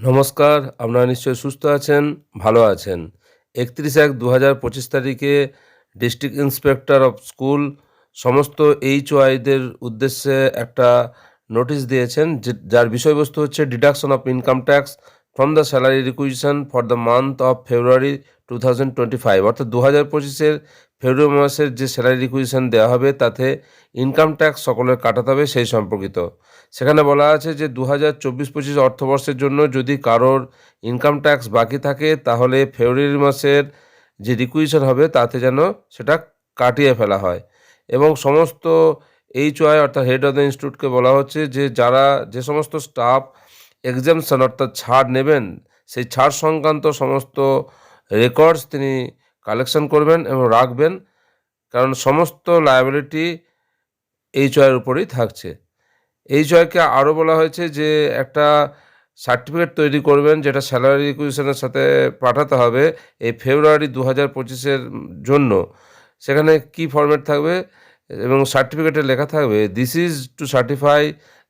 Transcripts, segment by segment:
নমস্কার, আপনারা নিশ্চয়ই সুস্থ আছেন, ভালো আছেন। একত্রিশ এক দু হাজার পঁচিশ তারিখে ডিস্ট্রিক্ট ইন্সপেক্টর অফ স্কুল সমস্ত এইচ ওয়াইদের উদ্দেশ্যে একটা নোটিশ দিয়েছেন যার বিষয়বস্তু হচ্ছে deduction of income tax from the salary requisition for the month of February two thousand twenty five অর্থাৎ দু হাজার পঁচিশের ফেব্রুয়ারি মাসের যে স্যালারি রিকুইজিশন দেওয়া হবে, তাতে ইনকাম ট্যাক্স সকলের কাটাতে হবে সেই সম্পর্কিত। সেখানে বলা আছে যে দু হাজার চব্বিশ পঁচিশ অর্থবর্ষের জন্য যদি কারোর ইনকাম ট্যাক্স বাকি থাকে, তাহলে ফেব্রুয়ারি মাসের যে রিকুইজিশন হবে, তাতে যেন সেটা কাটিয়ে ফেলা হয়। এবং সমস্ত এইচ ওয়াই অর্থাৎ হেড অফ দ্য ইনস্টিটিউটকে বলা হচ্ছে যে যারা যে সমস্ত স্টাফ এক্সামশন অর্থাৎ ছাড় নেবেন, সেই ছাড় সংক্রান্ত সমস্ত রেকর্ডস তিনি কালেকশন করবেন এবং রাখবেন, কারণ সমস্ত লায়াবিলিটি এইচ ওয়াইয়ের উপরেই থাকছে। এইচ ওয়াইকে আরও বলা হয়েছে যে একটা সার্টিফিকেট তৈরি করবেন, যেটা স্যালারি রিকুইজিশনের সাথে পাঠাতে হবে এই ফেব্রুয়ারি দু হাজার পঁচিশের জন্য। সেখানে কি ফরম্যাট থাকবে? এবং সার্টিফিকেটে লেখা থাকবে this is to certify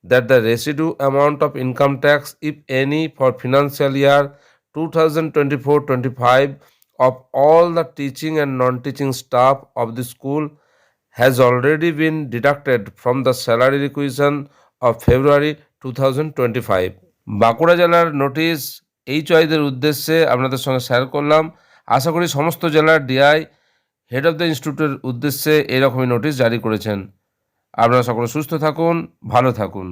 that the residue amount of income tax if any for financial year two thousand twenty four twenty five of all the teaching and non-teaching staff of the school has already been deducted from the salary requisition of February 2025 Bankura জেলার notice H ওয়াইদের উদ্দেশ্যে আপনাদের সঙ্গে share করলাম। আশা করি সমস্ত জেলার DI head of the ইনস্টিটিউটের উদ্দেশ্যে এরকমই নোটিশ জারি করেছেন। আপনারা সকলে সুস্থ থাকুন, ভালো থাকুন।